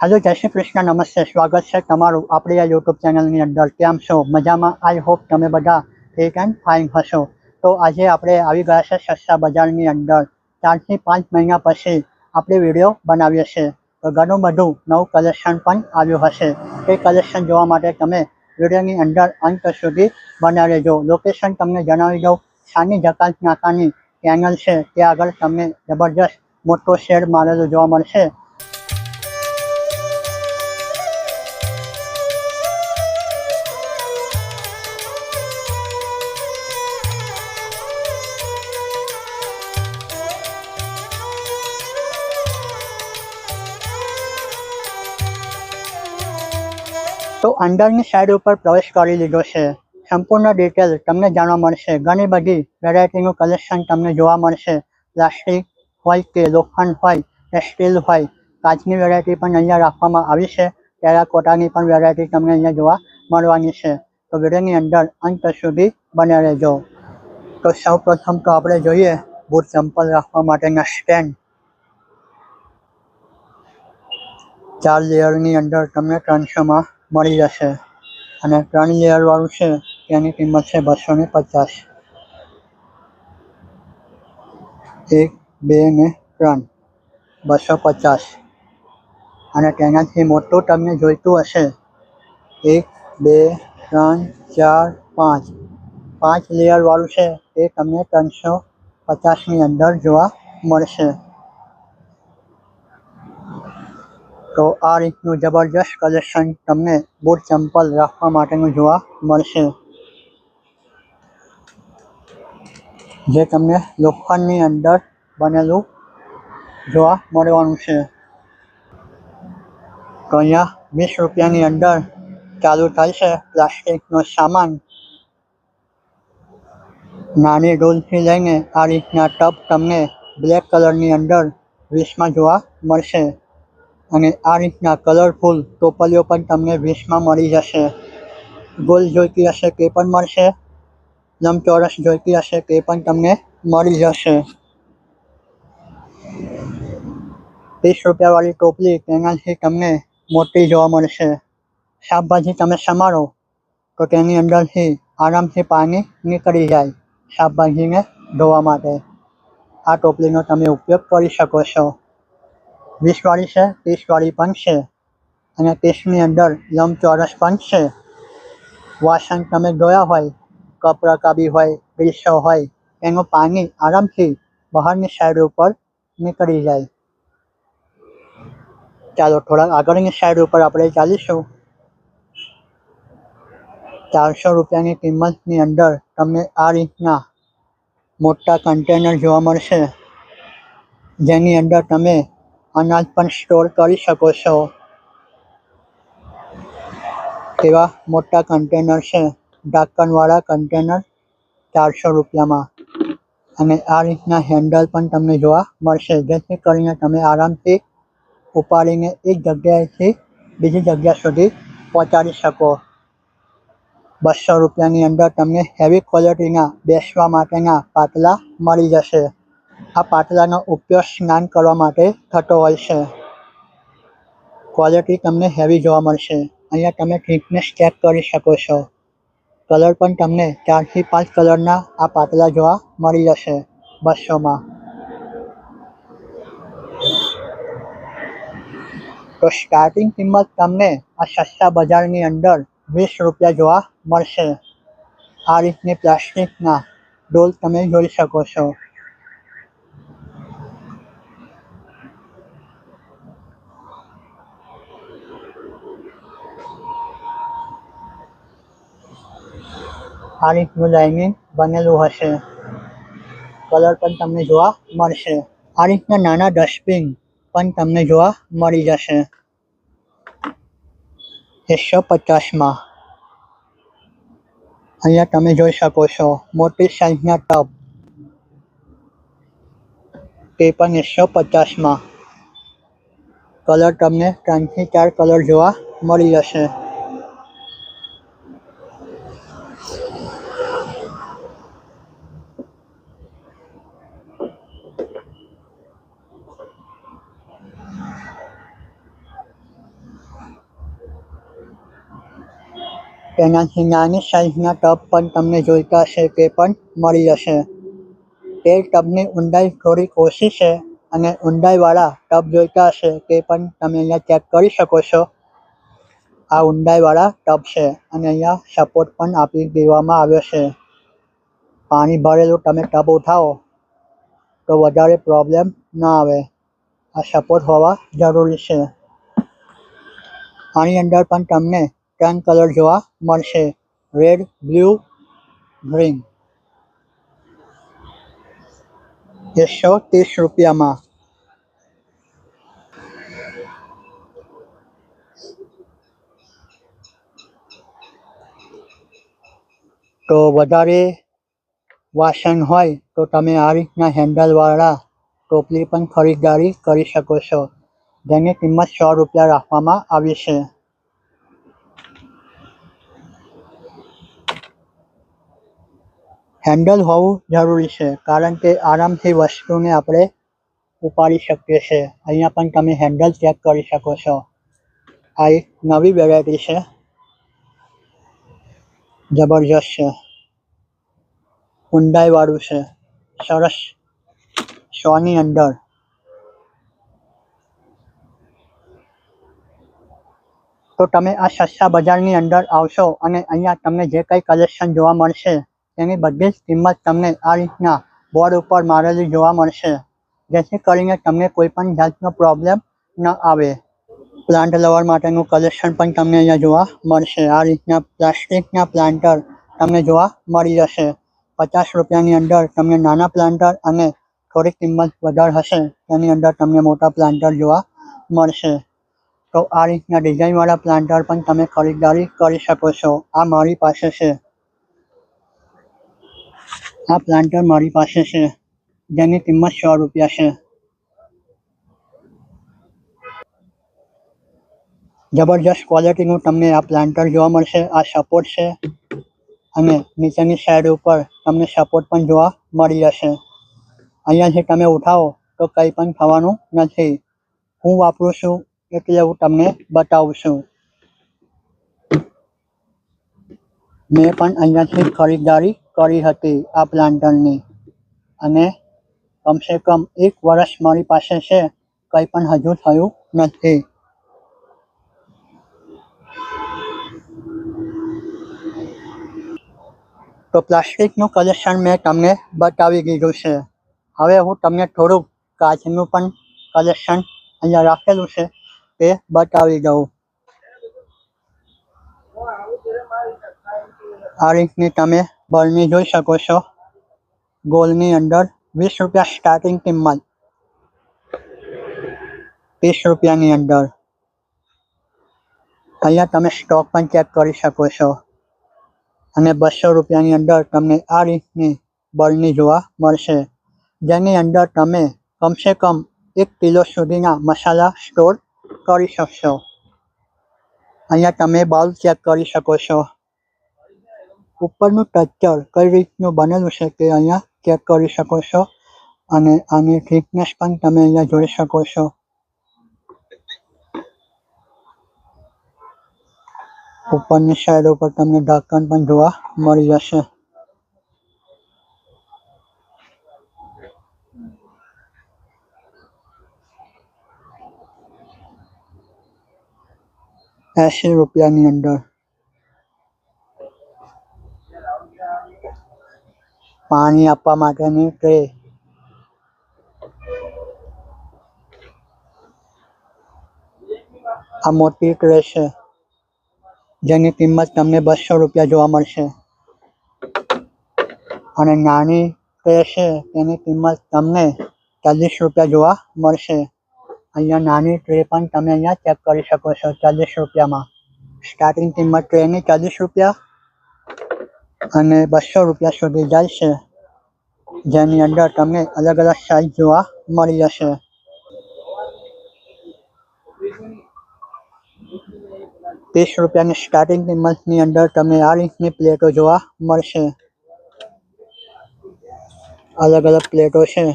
Hello જય શ્રી કૃષ્ણ નમસ્તે સ્વાગત છે તમારું આપણી આ યુટ્યુબ ચેનલની અંદર. કેમ છો? મજામાં? આઈ હોપ તમે બધા ફિટ એન્ડ ફાઇન હશો. તો આજે આપણે આવી ગયા છે સસ્તા બજારની અંદર. ચારથી પાંચ મહિના પછી આપણે વીડિયો બનાવીએ છીએ. તો ઘણું બધું નવું કલેક્શન પણ આવ્યું હશે. એ કલેક્શન જોવા માટે તમે વિડીયોની અંદર અંત સુધી બનાવી લેજો લોકેશન તમને જણાવી દઉં. સાની જકાત નાકાની ચેનલ છે. ત્યાં આગળ તમને જબરજસ્ત મોટો શેડ મારેલો જોવા મળશે. તો અંદરની સાઈડ ઉપર પ્રવેશ કરી લીધો છે. સંપૂર્ણ ડિટેલ તમને જાણવા મળશે. ઘણી બધી વેરાયટીનું કલેક્શન તમને જોવા મળશે. પ્લાસ્ટિક હોય કે લોખંડ હોય કે સ્ટીલ હોય, કાચની વેરાયટી પણ અહીંયા રાખવામાં આવી છે. ટેરાકોટાની પણ વેરાયટી તમને અહીંયા જોવા મળવાની છે. તો વિડીયોની અંદર અંત સુધી બને રહેજો. તો સૌ પ્રથમ તો આપણે જોઈએ બૂટ ચંપલ રાખવા માટેના સ્ટેન્ડ ચાર લેયરની અંદર તમને ત્રણસોમાં મળી જશે. અને ત્રણ લેયર વાળું છે, તેની કિંમત છે બસો ને પચાસ. એક, બે ને ત્રણ. બસો પચાસ. અને તેનાથી મોટું તમને જોઈતું હશે. એક, બે, ત્રણ, ચાર, પાંચ. પાંચ લેયર વાળું છે તે તમને ત્રણસો પચાસની અંદર જોવા મળશે. તો આ રીતનું જબરજસ્ત કલેક્શન તમને બૂટ ચંપલ રાખવા માટેનું જોવા મળશે. જે તમને લોખંડની અંદર બનેલું જોવા મળવાનું છે. તો અહીંયા વીસ રૂપિયાની અંદર ચાલુ થાય છે પ્લાસ્ટિકનો સામાન. નાની ડોલથી લઈને આ રીતના ટબ તમને બ્લેક કલરની અંદર વીસમાં જોવા મળશે. અને આ રીતના કલરફુલ ટોપલીઓ પણ તમને વીસમાં મળી જશે. ગોલ જોઈતી હશે તે પણ મળશે. લંબચોરસ જોઈતી હશે તે પણ તમને મળી જશે. ત્રીસ રૂપિયાવાળી ટોપલી તેનાથી તમને મોટી જોવા મળશે. શાકભાજી તમે સમારો તો તેની અંદરથી આરામથી પાણી નીકળી જાય શાકભાજીને ધોવા માટે. આ ટોપલીનો તમે ઉપયોગ કરી શકો છો. વીસ વાળી છે ત્રીસવાળી પણ છે. અને ત્રીસની અંદર લંબચોરસ પણ છે. વાસણ તમે ધોયા હોય, કપ રકાબી હોય, પીરસો હોય, એનું પાણી આરામથી બહારની સાઈડ ઉપર નીકળી જાય. ચાલો થોડા આગળની સાઈડ ઉપર આપણે ચાલીશું. ચારસો રૂપિયાની કિંમતની અંદર તમને આ રીતના મોટા કન્ટેનર જોવા મળશે. જેની અંદર તમે અનાજ પણ સ્ટોર કરી શકો છો. તેવા મોટા કન્ટેનર છે. ઢાંકણવાળા કન્ટેનર ચારસો રૂપિયામાં. અને આ રીતના હેન્ડલ પણ તમને જોવા મળશે. જેથી કરીને તમે આરામથી ઉપાડીને એક જગ્યાએથી બીજી જગ્યા સુધી પહોંચાડી શકો. બસો રૂપિયાની અંદર તમને હેવી ક્વોલિટીના બેસવા માટેના પાટલા મળી જશે. આ પાટલાનો ઉપયોગ સ્નાન કરવા માટે થતો હોય છે. ક્વોલિટી તમને હેવી જોવા મળશે. અહીંયા તમે થિકનેસ ચેક કરી શકો છો. કલર પણ તમને ચારથી પાંચ કલરના આ પાટલા જોવા મળી જશે બસોમાં. તો સ્ટાર્ટિંગ કિંમત તમને આ સસ્તા બજારની અંદર વીસ રૂપિયા જોવા મળશે. આ રીતની પ્લાસ્ટિકના ડોલ તમે જોઈ શકો છો. આ રીતનું લાઇનિંગ બનેલું હશે. કલર પણ તમને જોવા મળશે. આ રીતના નાના ડસ્ટબિન પણ તમને જોવા મળી જશે. એકસો પચાસમાં. અહીંયા તમે જોઈ શકો છો મોટી સાઇઝના ટબ તે પણ એકસો પચાસમાં. કલર તમને ત્રણથી ચાર કલર જોવા મળી જશે. તેનાથી નાની સાઇઝના ટબ પણ તમને જોઈતા હશે, તે પણ મળી જશે. તે ટબની ઊંડાઈ થોડીક ઓછી છે અને ઊંડાઈવાળા ટબ જોઈતા હશે, તે પણ તમે અહીંયા ચેક કરી શકો છો. આ ઊંડાઈવાળા ટબ છે અને અહીંયા સપોર્ટ પણ આપી દેવામાં આવ્યો છે. પાણી ભરેલું તમે ટબ ઉઠાવો તો વધારે પ્રોબ્લેમ ના આવે. આ સપોર્ટ હોવા જરૂરી છે. આની અંદર પણ તમને ત્રણ કલર જોવા મળશે. રેડ બ્લુ ગ્રીન એકસો ત્રીસ રૂપિયામાં. તો વધારે વાસણ હોય તો તમે આ રીતના હેન્ડલવાળા ટોપલી પણ ખરીદદારી કરી શકો છો. જેની કિંમત સો રૂપિયા રાખવામાં આવી છે. હેન્ડલ હોવું જરૂરી છે, કારણ કે આરામથી વસ્તુને આપણે ઉપાડી શકીએ છીએ. અહીંયા પણ તમે હેન્ડલ ચેક કરી શકો છો. આ એક નવી વેરાયટી છે. જબરજસ્ત છે. ઊંડાઈવાળું છે. સરસ. સોની અંદર. તો તમે આ સસ્તા બજારની અંદર આવશો અને અહીંયા તમને જે કંઈ કલેક્શન જોવા મળશે તેની બધી જ કિંમત તમને આ રીતના બોર્ડ ઉપર મારેલી જોવા મળશે. જેથી કરીને તમને કોઈ પણ જાતનો પ્રોબ્લેમ ન આવે. પ્લાન્ટ લવર માટેનું કલેક્શન પણ તમને અહીંયા જોવા મળશે. આ રીતના પ્લાસ્ટિકના પ્લાન્ટર તમને જોવા મળી જશે. પચાસ રૂપિયાની અંદર તમને નાના પ્લાન્ટર અને થોડી કિંમત વધારે હશે. તેની અંદર તમને મોટા પ્લાન્ટર જોવા મળશે. તો આ રીતના ડિઝાઇનવાળા પ્લાન્ટર પણ તમે ખરીદદારી કરી શકો છો. આ મારી પાસે છે. આ પ્લાન્ટર મારી પાસે છે. જેની કિંમત સો રૂપિયા છે. જબરજસ્ત ક્વોલિટીનું તમને આ પ્લાન્ટર જોવા મળશે, આ સપોર્ટ છે. અને નીચેની સાઈડ ઉપર તમને સપોર્ટ પણ જોવા મળી જશે. અહીંયાથી તમે ઉઠાવો તો કંઈ પણ થવાનું નથી. હું વાપરું છું એટલે હું તમને બતાવું છું. મેં પણ અહીંયાથી ખરીદારી કરી હતી આ પ્લાન્ટરની અને કમસે કમ એક વર્ષ મારી પાસે છે, કંઈ પણ હજુ થયું નથી. તો પ્લાસ્ટિકનું કલેક્શન મેં તમને બતાવી દીધું છે. હવે હું તમને થોડુંક કાચનું પણ કલેક્શન અહીંયા રાખેલું છે, તે બતાવી દઉં. આ રીતની તમે બરણી જોઈ શકો છો. ગોલની અંદર વીસ રૂપિયા સ્ટાર્ટિંગ કિંમત. ત્રીસ રૂપિયાની અંદર. અહીંયા તમે સ્ટોક પણ ચેક કરી શકો છો. અને બસો રૂપિયાની અંદર તમને આ રીતની બળની જોવા મળશે. જેની અંદર તમે કમસે કમ એક કિલો સુધીના મસાલા સ્ટોર કરી શકશો. અહીંયા તમે બાઉલ ચેક કરી શકો છો. ઉપરનું ટેક્ચર કઈ રીતનું બનેલું છે તે અહીંયા ચેક કરી શકો છો. અને આની થિકનેસ પણ તમે અહીંયા જોઈ શકો છો. ઉપરની સાઈડ ઉપર તમને ઢાંકણ પણ જોવા મળી જશે. એસી રૂપિયાની અંદર. પાણી આપવા માટેની ટ્રે આ મોટી ટ્રે છે, જેની કિંમત તમને બસો રૂપિયા જોવા મળશે. અને નાની ટ્રે છે, તેની કિંમત તમને ચાલીસ રૂપિયા જોવા મળશે. અહીંયા નાની ટ્રે પણ તમે અહીંયા ચેક કરી શકો છો, ચાલીસ રૂપિયામાં. સ્ટાર્ટિંગ કિંમત ટ્રેની ચાલીસ રૂપિયા. અને બસો રૂપિયા સુધી જાય છે. જેની અંદર તમને અલગ અલગ સાઇઝ જોવા મળી જશે. ત્રીસ રૂપિયાની સ્ટાર્ટિંગ કિંમતની અંદર તમને આ રીતની પ્લેટો જોવા મળશે. અલગ અલગ પ્લેટો છે.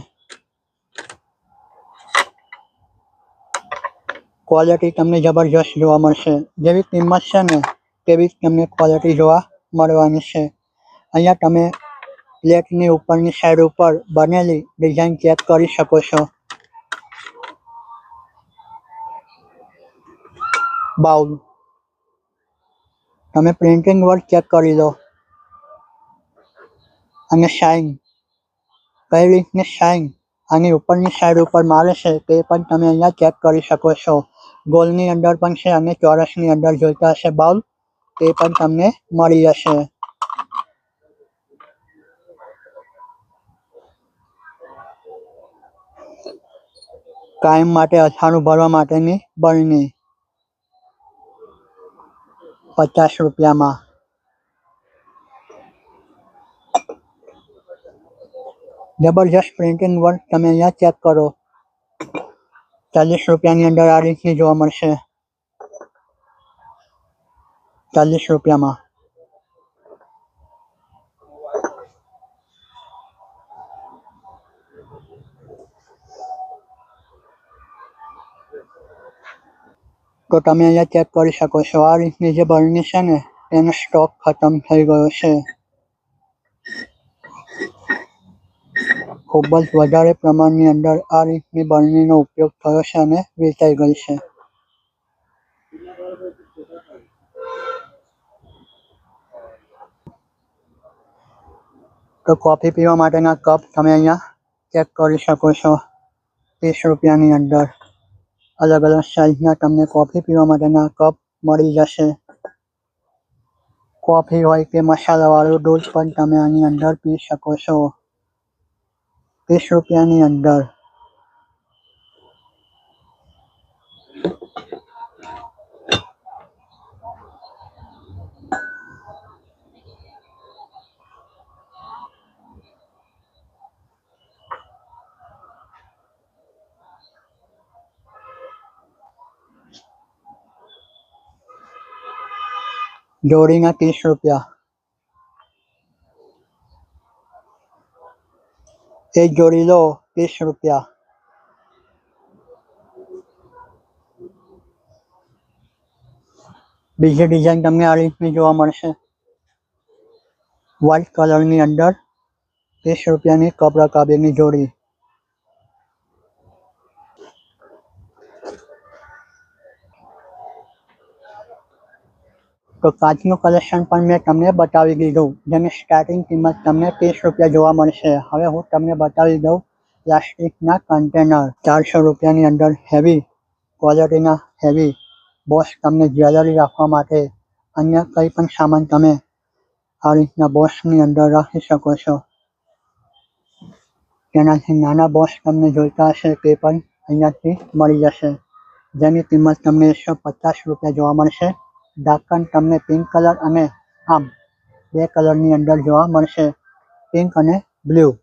ક્વોલિટી તમને જબરજસ્ત જોવા મળશે. જેવી કિંમત છે ને, તેવી જ તમને ક્વોલિટી જોવા મળવાની છે. અહીંયા તમે પ્લેટની ઉપરની સાઈડ ઉપર બનેલી ડિઝાઇન ચેક કરી શકો છો. બાઉલ. તમે પ્રિન્ટિંગ વર્ક ચેક કરી લો. અને શાઇન કઈ રીતની શાઇન આની ઉપરની સાઈડ ઉપર મારે છે તે પણ તમે અહીંયા ચેક કરી શકો છો. ગોલની અંદર પણ છે અને ચોરસની અંદર જોઈતા હશે બાઉલ. તે પણ તમને મળી જશે. કાયમ માટે અથાણું ભરવા માટેની બળની પચાસ રૂપિયામાં. જબરજસ્ત પ્રિન્ટિંગ વર્ક તમે અહીંયા ચેક કરો. ચાલીસ રૂપિયાની અંદર આ રીતની જોવા મળશે. ચાલીસ રૂપિયામાં. તો તમે અહીંયા ચેક કરી શકો છો. આ રીતની જે બરણી છે ને, એનો સ્ટોક ખતમ થઈ ગયો છે. ખૂબ જ વધારે પ્રમાણની અંદર આ રીતની બરણીનો ઉપયોગ થયો છે અને વેચાઈ ગઈ છે. તો કોફી પીવા માટેના કપ તમે અહીંયા ચેક કરી શકો છો. ત્રીસ રૂપિયાની અંદર. અલગ અલગ સાઇઝના તમને કોફી પીવા માટેના કપ મળી જશે. કોફી હોય કે મસાલાવાળું દૂધ પણ તમે આની અંદર પી શકો છો. ત્રીસ રૂપિયાની અંદર. જોડીના ત્રીસ રૂપિયા એક જોડી લો ત્રીસ રૂપિયા બીજી ડિઝાઇન તમને આ રીતની જોવા મળશે. વ્હાઇટ કલરની અંદર ત્રીસ રૂપિયાની કપ રકાબીની જોડી. તો કાચનું કલેક્શન પણ મેં તમને બતાવી દીધું, જેની સ્ટાર્ટિંગ કિંમત તમને ત્રીસ રૂપિયા જોવા મળશે. હવે હું તમને બતાવી દઉં પ્લાસ્ટિકના કન્ટેનર ચારસો રૂપિયાની અંદર હેવી ક્વોલિટીના હેવી બોસ તમને જ્વેલરી રાખવા માટે. અન્ય કંઈ પણ સામાન તમે આ રીતના બોસની અંદર રાખી શકો છો. તેનાથી નાના બોક્સ તમને જોઈતા હશે તે પણ અહીંયાથી મળી જશે. જેની કિંમત તમને એકસો પચાસ રૂપિયા જોવા મળશે. ઢાંકણ તમને પિંક કલર અને આમ બે કલરની અંદર જોવા મળશે. પિંક અને બ્લુ.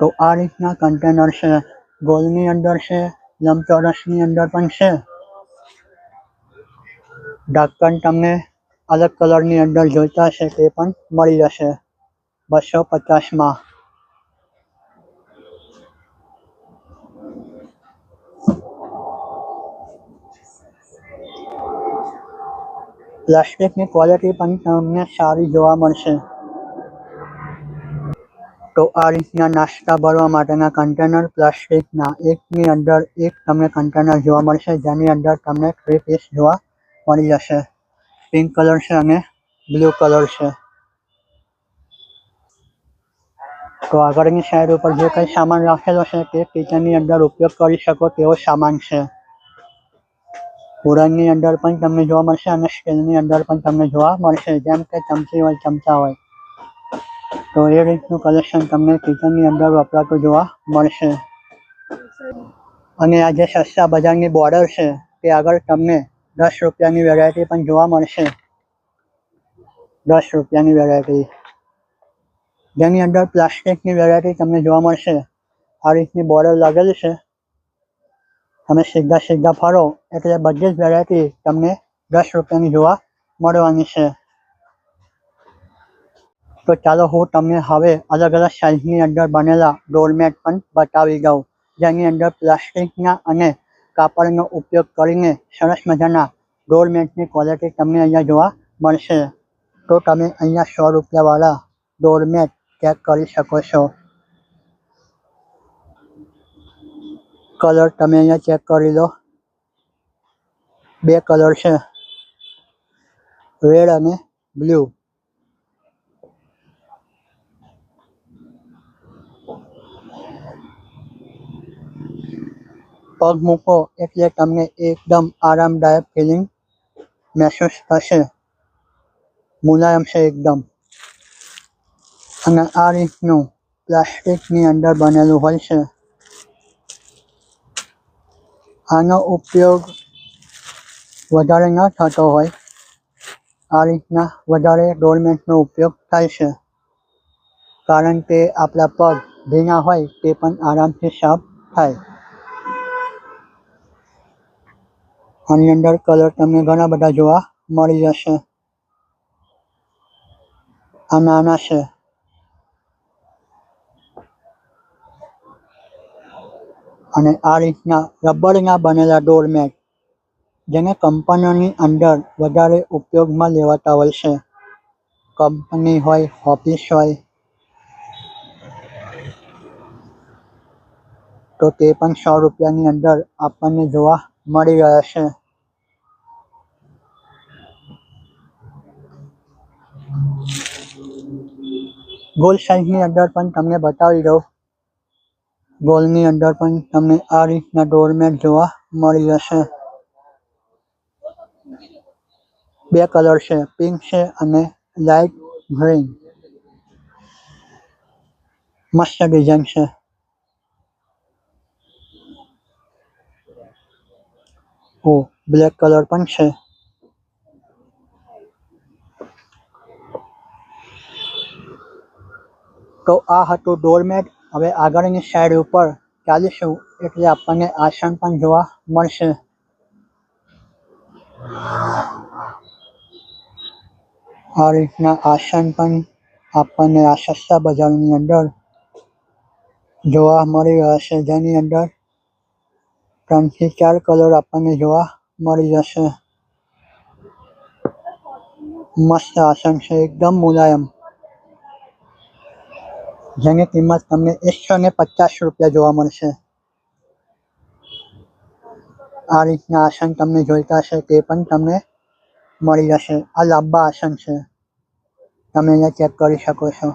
તો આ રીતના કન્ટેનર છે. ગોલની અંદર છે, લંબચોરસની અંદર પણ છે. ઢાંકણ તમને અલગ કલરની અંદર જોઈતા હશે તે પણ મળી જશે. બસો પચાસમાં પ્લાસ્ટિકની ક્વોલિટી પણ તમને સારી જોવા મળશે. તો આ રીતના નાસ્તા ભરવા માટેના કન્ટેનર પ્લાસ્ટિકના એકની અંદર એક તમને કન્ટેનર જોવા મળશે, જેની અંદર તમને થ્રી પીસ જોવા મળી જશે. પિંક કલર છે અને બ્લુ કલર છે. તો આગળની સાઈડ ઉપર જે કંઈ સામાન રાખેલો છે તે કિચનની અંદર ઉપયોગ કરી શકો તેવો સામાન છે. વુડનની અંદર પણ તમને જોવા મળશે અને સ્ટીલની અંદર પણ તમને જોવા મળશે. જેમ કે ચમચી હોય, ચમચા હોય. તો એ રીતનું કલેક્શન તમને કિચનની અંદર વપરાતું જોવા મળશે. અને આ જે સસ્તા બજારની બોર્ડર છે તે આગળ તમને દસ રૂપિયાની વેરાયટી પણ જોવા મળશે. દસ રૂપિયાની વેરાયટી જેની અંદર પ્લાસ્ટિકની વેરાયટી તમને જોવા મળશે. આ રીતની બોર્ડર લાગેલી છે. તમે સીધા સીધા ફરો એટલે બધી જ વેરાયટી તમને દસ રૂપિયાની જોવા મળવાની છે. તો ચાલો હું તમને હવે અલગ અલગ સાઇઝની અંદર બનેલા ડોરમેટ પણ બતાવી દઉં. જેની અંદર પ્લાસ્ટિકના અને કાપડનો ઉપયોગ કરીને સરસ મજાના ડોરમેટની ક્વોલિટી તમને અહીંયા જોવા મળશે. તો તમે અહીંયા સો રૂપિયાવાળા ડોરમેટ ચેક કરી શકો છો. કલર તમે અહીંયા ચેક કરી લો. બે કલર છે. રેડ અને બ્લુ પગ મૂકો એટલે તમને એકદમ આરામદાયક ફિલિંગ મહેસૂસ થશે. મુલાયમ છે એકદમ. અને આ રીતનું પ્લાસ્ટિકની અંદર બનેલું હોય છે. આનો ઉપયોગ વધારે ન થતો હોય. આ રીતના વધારે ડોરમેટનો ઉપયોગ થાય છે. કારણ કે આપણા પગ ભીના હોય તે પણ આરામથી સાફ થાય. આની અંદર કલર તમને ઘણા બધા જોવા મળી જશે. આ નાના છે. અને આ રીતના રબરના બનેલા ડોરમેટ જેને કંપનીઓની અંદર વધારે ઉપયોગમાં લેવાતા હોય છે. કંપની હોય, ઓફિસ હોય, તો તે પણ સો રૂપિયાની અંદર આપણને જોવા મળી રહ્યા છે. ગોલ સાઇઝની અંદર પણ તમને બતાવી દઉં. ગોલની અંદર પણ તમને આ રીતના ડોરમેટ જોવા મળી જશે બે કલર છે પિંક છે અને લાઇટ ગ્રીન મસ્ત ડિઝાઇન છે ઓ બ્લેક કલર પણ છે તો આ હતું ડોરમેટ હવે આગળની સાઈડ ઉપર ચાલીશું એટલે આપણને આસન પણ જોવા મળશે. આ રીતના આસન પણ આપણને આ સસ્તા બજારની અંદર જોવા મળી રહ્યા છે જેની અંદર ત્રણથી ચાર કલર આપણને જોવા મળી જશે. મસ્ત આસન છે, એકદમ મુલાયમ. જેની કિંમત તમને એકસો ને પચાસ રૂપિયા જોવા મળશે. આ રીતના આસન તમને જોઈતા છે તે પણ તમને મળી જશે. આ લાંબા આસન છે. તમે એને ચેક કરી શકો છો.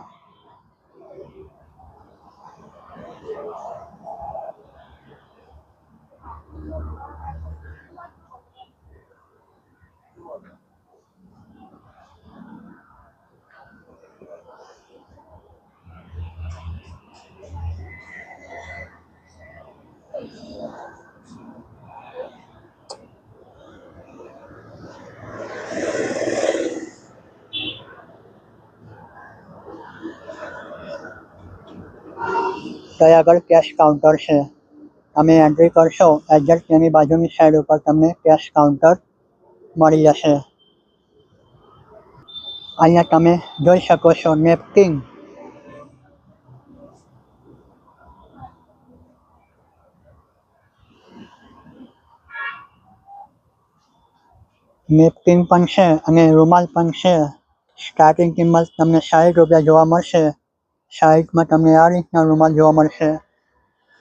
આગળ કેશ કાઉન્ટર છે. તમે એન્ટ્રી કરશો એક્ઝેક્ટ તેની બાજુની સાઈડ ઉપર તમને કેશ કાઉન્ટર મળી જશે. અહીંયા તમે જોઈ શકો છો નેપકિન નેપકિન પણ છે અને રૂમાલ પણ છે. સ્ટાર્ટિંગ કિંમત તમને સાઠ રૂપિયા જોવા મળશે. સાઈડમાં તમને આ રીતના રૂમાલ જોવા મળશે.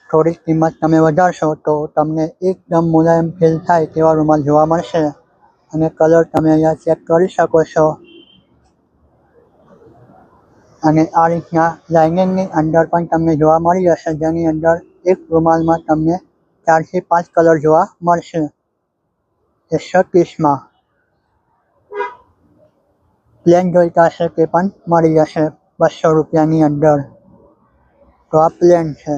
થોડીક કિંમત તમે વધારશો તો તમને એકદમ મુલાયમ ફીલ થાય તેવા રૂમાલ જોવા મળશે. અને કલર તમે અહીંયા ચેક કરી શકો છો. અને આ રીતના લાઇનિંગની અંદર પણ તમને જોવા મળી જશે. જેની અંદર એક રૂમાલમાં તમને ચારથી પાંચ કલર જોવા મળશે. એકસો ત્રીસમાં પ્લેન જોઈતા હશે તે પણ મળી જશે. બસો રૂપિયાની અંદર. ટોપ પ્લેન છે.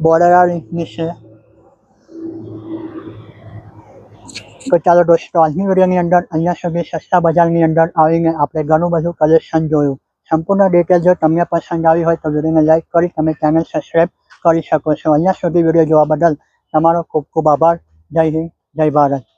બોર્ડર આ રીતની છે. તો ચાલો દોસ્તો, આજની વિડીયોની અંદર અહીંયા સુધી સસ્તા બજારની અંદર આવીને આપણે ઘણું બધું કલેક્શન જોયું. સંપૂર્ણ ડિટેલ જો તમને પસંદ આવી હોય તો વિડીયોને લાઇક કરી તમે ચેનલ સબસ્ક્રાઈબ કરી શકો છો. અહીંયા સુધી વીડિયો જોવા બદલ તમારો ખૂબ ખૂબ આભાર. જય હિન્દ, જય ભારત.